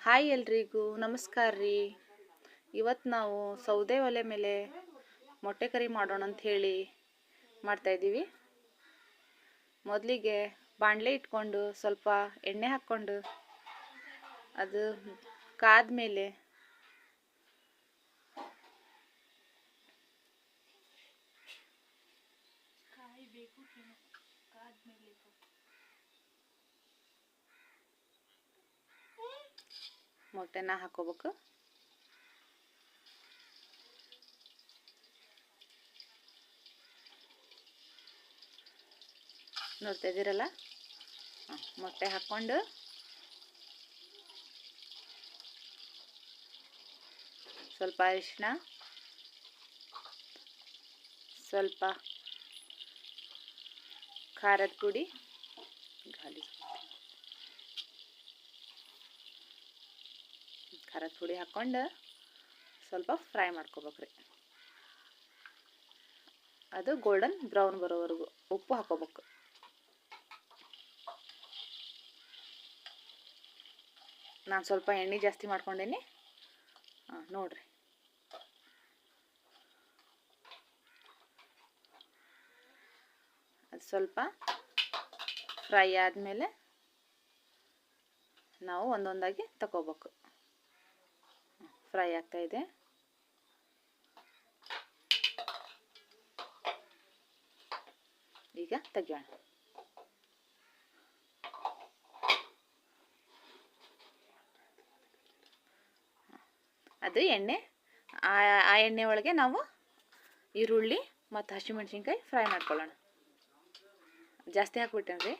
Hi ಎಲ್ರಿಗೂ, ನಮಸ್ಕಾರ ರೀ. ಇವತ್ತು ನಾವು ಸೌದೆ ಒಲೆ ಮೇಲೆ ಮೊಟ್ಟೆ ಕರಿ ಮಾಡೋಣ ಅಂತ ಹೇಳಿ ಮಾಡ್ತಾಯಿದ್ದೀವಿ ಮೊದಲಿಗೆ ಬಾಣಲೆ ಇಟ್ಕೊಂಡು ಸ್ವಲ್ಪ ಎಣ್ಣೆ ಹಾಕ್ಕೊಂಡು ಅದು ಕಾದ್ಮೇಲೆ ಮೊಟ್ಟೆನ ಹಾಕೋಬೇಕು. ನೋಡ್ತಾ ಇದ್ದೀರಲ್ಲ? ಮೊಟ್ಟೆ ಹಾಕ್ಕೊಂಡು. ಸ್ವಲ್ಪ ಅರಿಶಿನ ಸ್ವಲ್ಪ ಖಾರದ ಪುಡಿ. ಗಾಳಿ ಖಾರದ ಪುಡಿ ಹಾಕ್ಕೊಂಡು ಸ್ವಲ್ಪ ಫ್ರೈ ಮಾಡ್ಕೋಬೇಕ್ರಿ. ಅದು ಗೋಲ್ಡನ್ ಬ್ರೌನ್ ಬರೋವರೆಗೂ ಉಪ್ಪು ಹಾಕೋಬೇಕು. ನಾನು ಸ್ವಲ್ಪ ಎಣ್ಣೆ ಜಾಸ್ತಿ ಮಾಡ್ಕೊಂಡೇನಿ. ಹಾಂ, ನೋಡ್ರಿ. ಅದು ಸ್ವಲ್ಪ ಫ್ರೈ ಆದಮೇಲೆ ನಾವು ಒಂದೊಂದಾಗಿ ತಗೋಬೇಕು ಫ್ರೈ ಆಗ್ತಾ ಇದೆ. ಈಗ ತೆಗೆಯೋಣ. ಅದು ಎಣ್ಣೆ, ಆ ಎಣ್ಣೆ ಒಳಗೆ ನಾವು ಈರುಳ್ಳಿ ಮತ್ತು ಹಸಿಮೆಣಸಿನ್ಕಾಯಿ ಫ್ರೈ ಮಾಡ್ಕೊಳ್ಳೋಣ. ಜಾಸ್ತಿ ಹಾಕ್ಬಿಟ್ಟೇನ್ರಿ?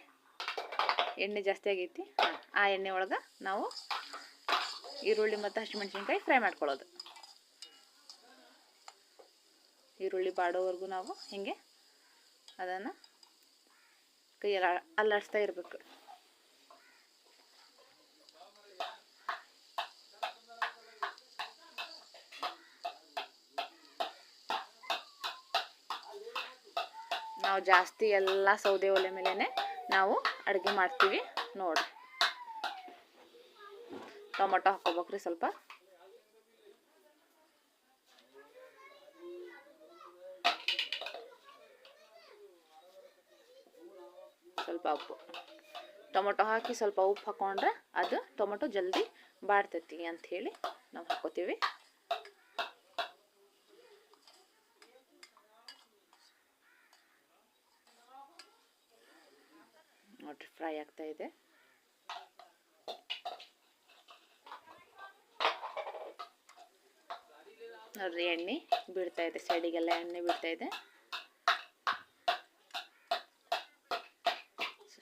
ಎಣ್ಣೆ ಜಾಸ್ತಿ ಆಗೈತಿ. ಆ ಎಣ್ಣೆ ಒಳಗೆ ನಾವು ಈರುಳ್ಳಿ ಮತ್ತು ಹಸಿಮೆಣ್ಸಿನ್ಕಾಯಿ ಫ್ರೈ ಮಾಡ್ಕೊಳ್ಳೋದು. ಈರುಳ್ಳಿ ಬಾಡೋವರೆಗೂ ನಾವು ಹಿಂಗೆ ಅದನ್ನು ಕೈಯಲ್ಲಿ ಅಲ್ಲಾಡಿಸ್ತಾ ಇರಬೇಕು. ನಾವು ಜಾಸ್ತಿ ಎಲ್ಲ ಸೌದೆ ಒಲೆ ಮೇಲೇ ನಾವು ಅಡುಗೆ ಮಾಡ್ತೀವಿ. ನೋಡಿ. ಟೊಮೊಟೊ ಹಾಕೋಬೇಕ್ರಿ ಸ್ವಲ್ಪ. ಸ್ವಲ್ಪ ಉಪ್ಪು. ಟೊಮೊಟೊ ಹಾಕಿ ಸ್ವಲ್ಪ ಉಪ್ಪು ಹಾಕೊಂಡ್ರೆ ಅದು ಟೊಮೊಟೊ ಜಲ್ದಿ ಬಾಡ್ತೈತಿ ಅಂತ ಹೇಳಿ ನಾವು ಹಾಕೋತೀವಿ. ನೋಡ್ರಿ ಫ್ರೈ ಆಗ್ತಾ ಇದೆ. ನೋಡ್ರಿ ಎಣ್ಣೆ ಬೀಳ್ತಾ ಇದೆ, ಸೈಡಿಗೆಲ್ಲ ಎಣ್ಣೆ ಬಿಡ್ತಾ ಇದೆ.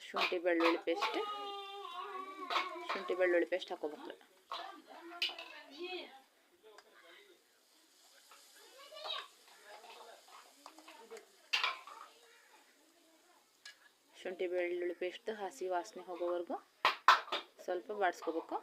ಶುಂಠಿ ಬೆಳ್ಳುಳ್ಳಿ ಪೇಸ್ಟ್, ಶುಂಠಿ ಬೆಳ್ಳುಳ್ಳಿ ಪೇಸ್ಟ್ ಹಾಕೋಬೇಕು. ಶುಂಠಿ ಬೆಳ್ಳುಳ್ಳಿ ಪೇಸ್ಟ್ ಹಸಿ ವಾಸನೆ ಹೋಗೋವರೆಗೂ ಸ್ವಲ್ಪ ಬಾಡಿಸ್ಕೋಬೇಕು.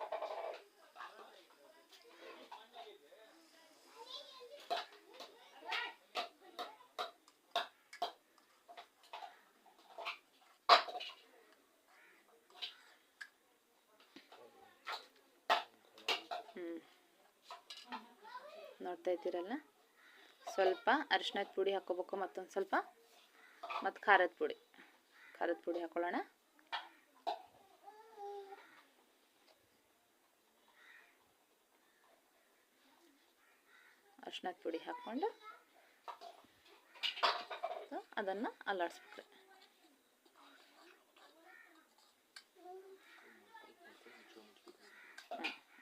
ನೋಡ್ತಾ ಇದ್ದೀರಲ್ಲ? ಸ್ವಲ್ಪ ಅರಿಶಿನದ ಪುಡಿ ಹಾಕೋಬೇಕು ಮತ್ತೊಂದು ಸ್ವಲ್ಪ ಮತ್ತು ಖಾರದ ಪುಡಿ. ಖಾರದ ಪುಡಿ ಹಾಕೊಳ್ಳೋಣ. ಅರಿಶಿನದ ಪುಡಿ ಹಾಕ್ಕೊಂಡು ಅದನ್ನು ಅಲ್ಲಾಡಿಸ್ಬೇಕು.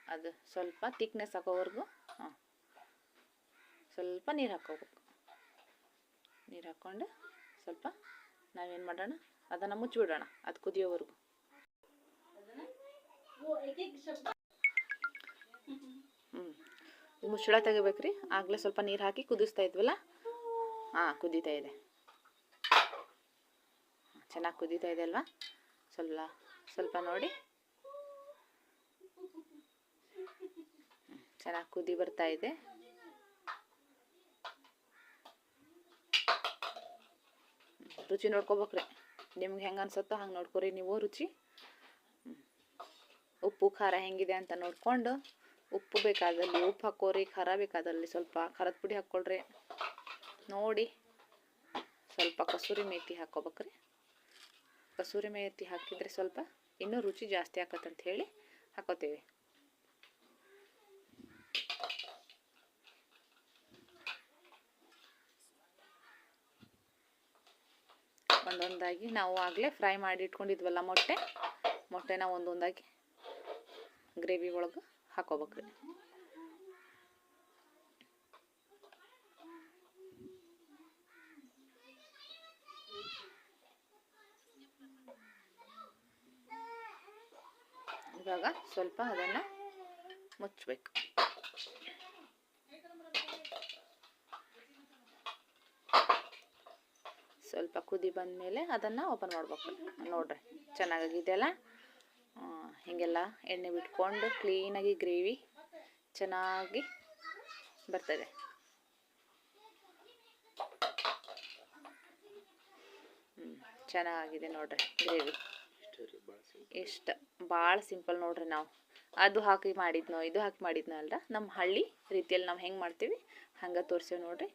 ಅದು ಸ್ವಲ್ಪ ತಿಕ್ನೆಸ್ ಹಾಕೋವರೆಗೂ ಸ್ವಲ್ಪ ನೀರು ಹಾಕೋಬೇಕು ನೀರು ಹಾಕ್ಕೊಂಡು ಸ್ವಲ್ಪ ನಾವೇನು ಮಾಡೋಣ? ಅದನ್ನು ಮುಚ್ಚಿಬಿಡೋಣ, ಅದು ಕುದಿಯೋವರೆಗೂ. ಹ್ಞೂ ಮುಚ್ಚಳ ತೆಗಿಬೇಕ್ರಿ. ಆಗಲೇ ಸ್ವಲ್ಪ ನೀರು ಹಾಕಿ ಕುದಿಸ್ತಾ ಇದ್ವಲ್ಲ? ಹಾಂ, ಕುದೀತಾ ಇದೆ. ಚೆನ್ನಾಗಿ ಕುದೀತಾ ಇದೆ ಅಲ್ವಾ? ಸ್ವಲ್ಪ ಸ್ವಲ್ಪ ನೋಡಿ. ಚೆನ್ನಾಗಿ ಕುದಿ ಬರ್ತಾ ಇದೆ. ರುಚಿ ನೋಡ್ಕೋಬೇಕ್ರಿ. ನಿಮ್ಗೆ ಹೆಂಗೆ ಅನ್ಸುತ್ತೋ ಹಂಗೆ ನೋಡ್ಕೊರಿ ನೀವು ರುಚಿ. ಉಪ್ಪು, ಖಾರ ಹೆಂಗಿದೆ ಅಂತ ನೋಡಿಕೊಂಡು ಉಪ್ಪು ಬೇಕಾದಲ್ಲಿ, ಉಪ್ಪು ಹಾಕೋರಿ, ಖಾರ ಬೇಕಾದಲ್ಲಿ ಸ್ವಲ್ಪ ಖಾರದ ಪುಡಿ ಹಾಕ್ಕೊಳ್ರಿ. ನೋಡಿ ಸ್ವಲ್ಪ ಕಸೂರಿ ಮೇಥಿ ಹಾಕ್ಕೋಬೇಕ್ರಿ. ಕಸೂರಿ ಮೇಥಿ ಹಾಕಿದರೆ ಸ್ವಲ್ಪ ಇನ್ನೂ ರುಚಿ ಜಾಸ್ತಿ ಆಕತ್ತಂತ ಹೇಳಿ ಹಾಕೋತೀವಿ. ಒಂದೊಂದಾಗಿ ನಾವು ಆಗಲೇ ಫ್ರೈ ಮಾಡಿ ಇಟ್ಕೊಂಡಿದ್ವಲ್ಲ ಮೊಟ್ಟೆ. ಮೊಟ್ಟೆನ ಒಂದೊಂದಾಗಿ ಗ್ರೇವಿ ಒಳಗೆ ಹಾಕೋಬೇಕ್ರಿ. ಇವಾಗ ಸ್ವಲ್ಪ ಅದನ್ನು ಮುಚ್ಚಬೇಕು ಸ್ವಲ್ಪ ಕುದಿ ಬಂದಮೇಲೆ ಅದನ್ನು ಓಪನ್ ಮಾಡ್ಬೇಕು. ನೋಡ್ರಿ, ಚೆನ್ನಾಗಾಗಿದೆಯಲ್ಲ? ಹೀಗೆಲ್ಲ ಎಣ್ಣೆ ಬಿಟ್ಕೊಂಡು ಕ್ಲೀನಾಗಿ ಗ್ರೇವಿ ಚೆನ್ನಾಗಿ ಬರ್ತದೆ. ಹ್ಞೂ ಚೆನ್ನಾಗಿದೆ ನೋಡ್ರಿ ಗ್ರೇವಿ ಇಷ್ಟ ಭಾಳ ಸಿಂಪಲ್ ನೋಡ್ರಿ ನಾವು. ಅದು ಹಾಕಿ ಮಾಡಿದ್ನೋ, ಇದು ಹಾಕಿ ಮಾಡಿದ್ನೋ ಅಲ್ಲ ನಮ್ಮ ಹಳ್ಳಿ ರೀತಿಯಲ್ಲಿ ನಾವು ಹೆಂಗೆ ಮಾಡ್ತೀವಿ, ಹಂಗೆ ತೋರಿಸೇವೆ ನೋಡ್ರಿ.